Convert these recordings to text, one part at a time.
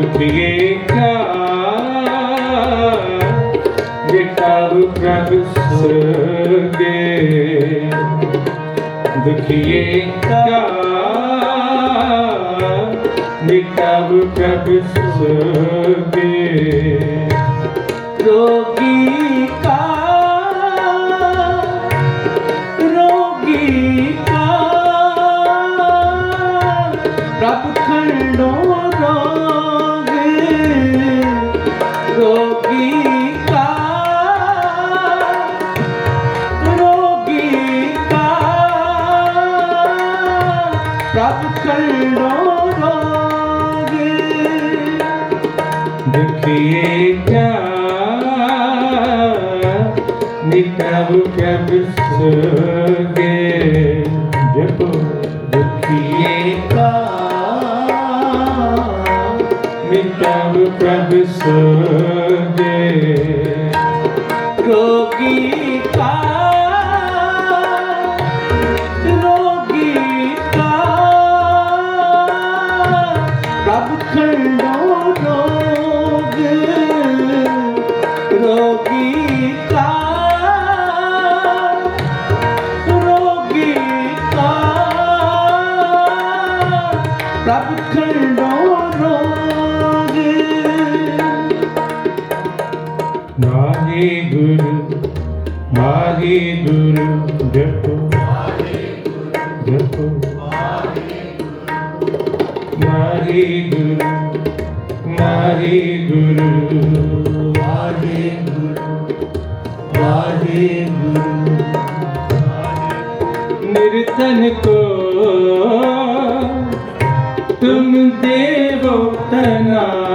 ਦੁਖੀਏ ਕਾ ਵਿਟਾਵ ਪ੍ਰਭ ਸਰਗੇ। ਦੁਖੀਏ ਕਾ ਵਿਟਾਵ ਪ੍ਰਭ ਸਰਗੇ। ਰੋਗੀ ਰੋਗੀ ਕਾ ਰੋਗੀ ਕਾ ਪ੍ਰਭ ਖੰਡੋ ਰੋਗ ਦੁਖੀਏ ਕਿਆ ਨਿਕਬ ਪ੍ਰਭ ਸੁਗੇ ਜਪੋ ਦੁਖੀਏ ਕਾ ਨਿਕਬ ਪ੍ਰਭ ਸੁਗੇ ਰੋਗੀ ਕਾ ਰੋਗੀ ਕਾ ਪ੍ਰਭ ਖੰਡੋ ਰੋਗ ਮਾਹੀ ਗੁਰੂ ਮਾਹੀ ਗੁਰੂ ਜਪੋ। ਜਪੋ। ਮਾਹੀ ਗੁਰੂ ਮਾਹੀ ਗੁਰੂ। ਵਾਹਿਗੁਰੂ ਵਾਹਿਗੁਰੂ ਨਿਰਤਨ ਕੋ ਤੁਮ ਦੇਵੋ ਤਨਾ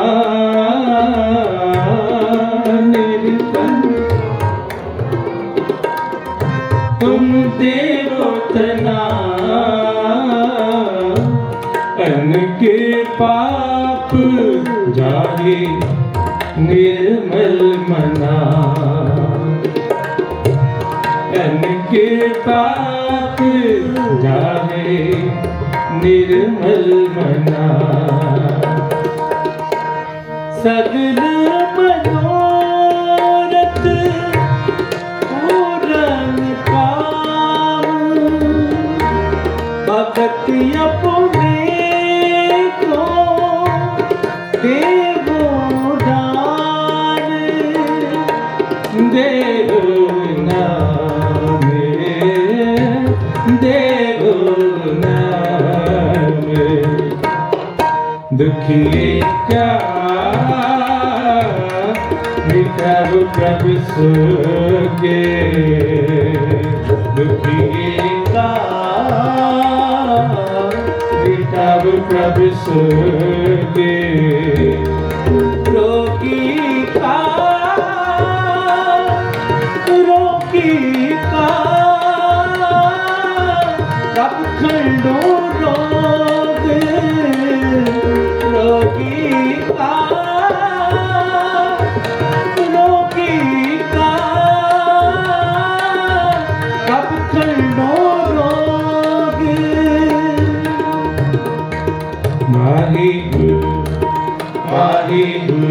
ਨਿਰਮਲ ਮਨਾ ਅਨ ਕੇ ਪਾਪ ਜਾਹੇ ਨਿਰਮਲ ਮਨਾ ਸਗਲ ਮਨੋਰਥ ਦੁਖੀਏ ਕਾ ਮਿਟਾਵ ਪ੍ਰਭ ਸੁਗੇ ਦੁਖੀਏ ਕਾ ਮਿਟਾਵ ਪ੍ਰਭ ਸੁਗੇ ਰੋਗੀ ਕਾ। ਰੋਗੀ ਕਾ। ਰੱਬ ਖੰਡੋ ਰੋਗ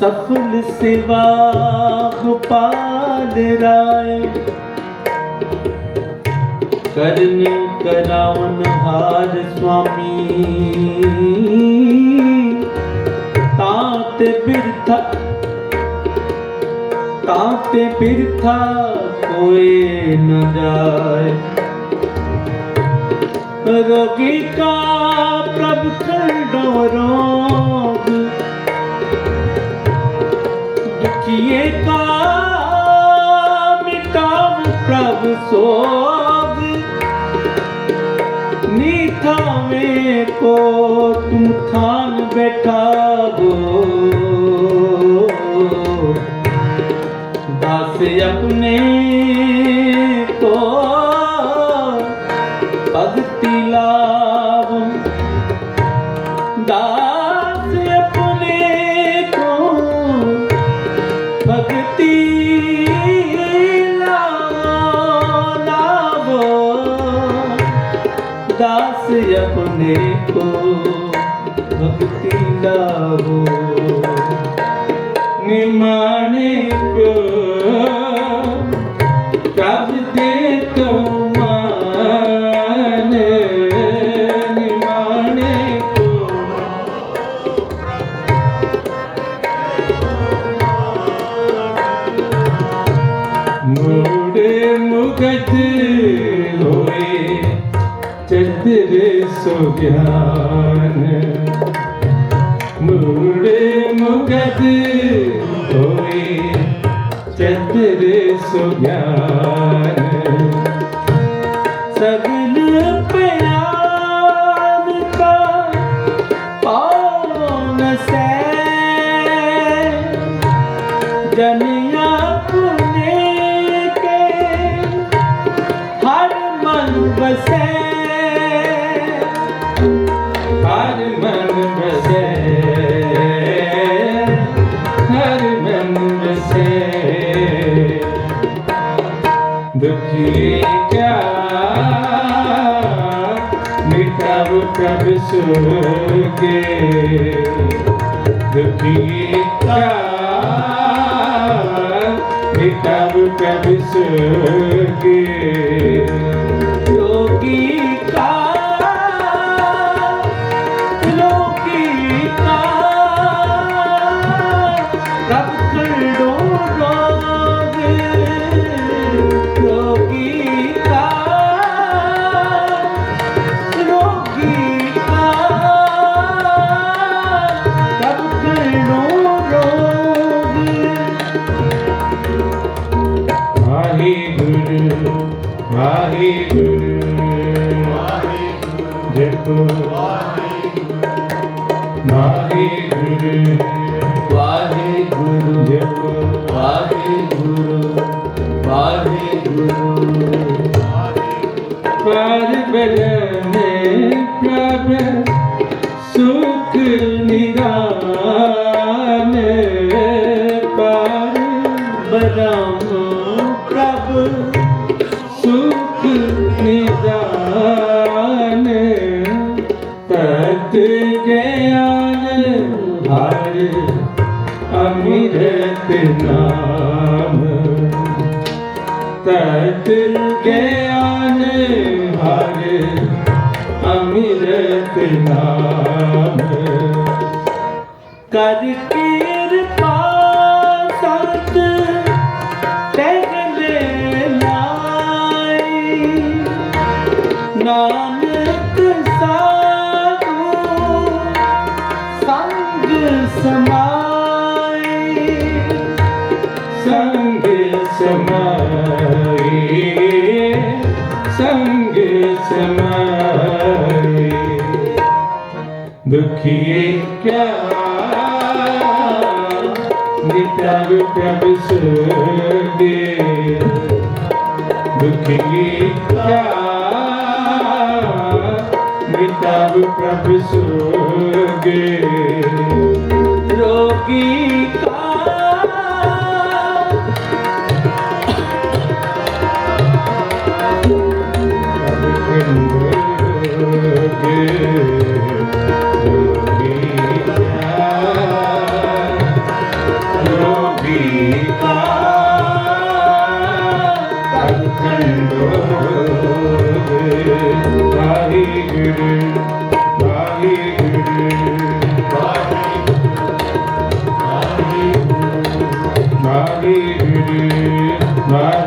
ਸਫਲ ਸਿਵਾ ਗੋਪਾਲ ਰਾਏ ਕਰਨ ਕਰਾਵਨ ਹਾਰ ਸੁਆਮੀ ਤਾਤ ਬਿਰਥਾ ਤਾਤ ਬਿਰਥਾ ਕੋਏ ਨ ਜਾਏ ਰੋਗੀ ਕਾ ਪ੍ਰਭ ਖੰਡੋ ਰੋਗ सोग नीता में को तुम थान बैठा गो दास अपने को भक्ति लावो निमाने को ਗਿਆਨ ਮੂੜੇ ਮੁਗਦ ਹੋਈ ਚਤਰੇ ਸੁਗਿਆਨ ਸਗਲ मिटाव कब सुगे दुखी का मिटाव कब सुगे ਨਿਦਾਨ ਪਰ ਬਰਮ ਪ੍ਰਭ ਸੁਖ ਨਿਦਾਨ ਤਤ ਗਿਆਨ ਹਰ ਅਮਿਰਤ ਨਾਮ। ਤਤ ਗਿਆਨ ਹਰ ਅਮਿਰਤ ਨਾਮ। ਕਰ ਕਿਰਪਾ ਸੰਗ ਸਮਾਈ ਸੰਗ ਸਮਾਈ ਦੁਖੀਏ ਕਿਆ ਨਿਤਰ ਪ੍ਰਭ ਸੁਗੇ ਦੁਖੀਏ ਕਿਆ ਨਿਤਰ ਪ੍ਰਭ ਸੁਗੇ ਰੋਗੀ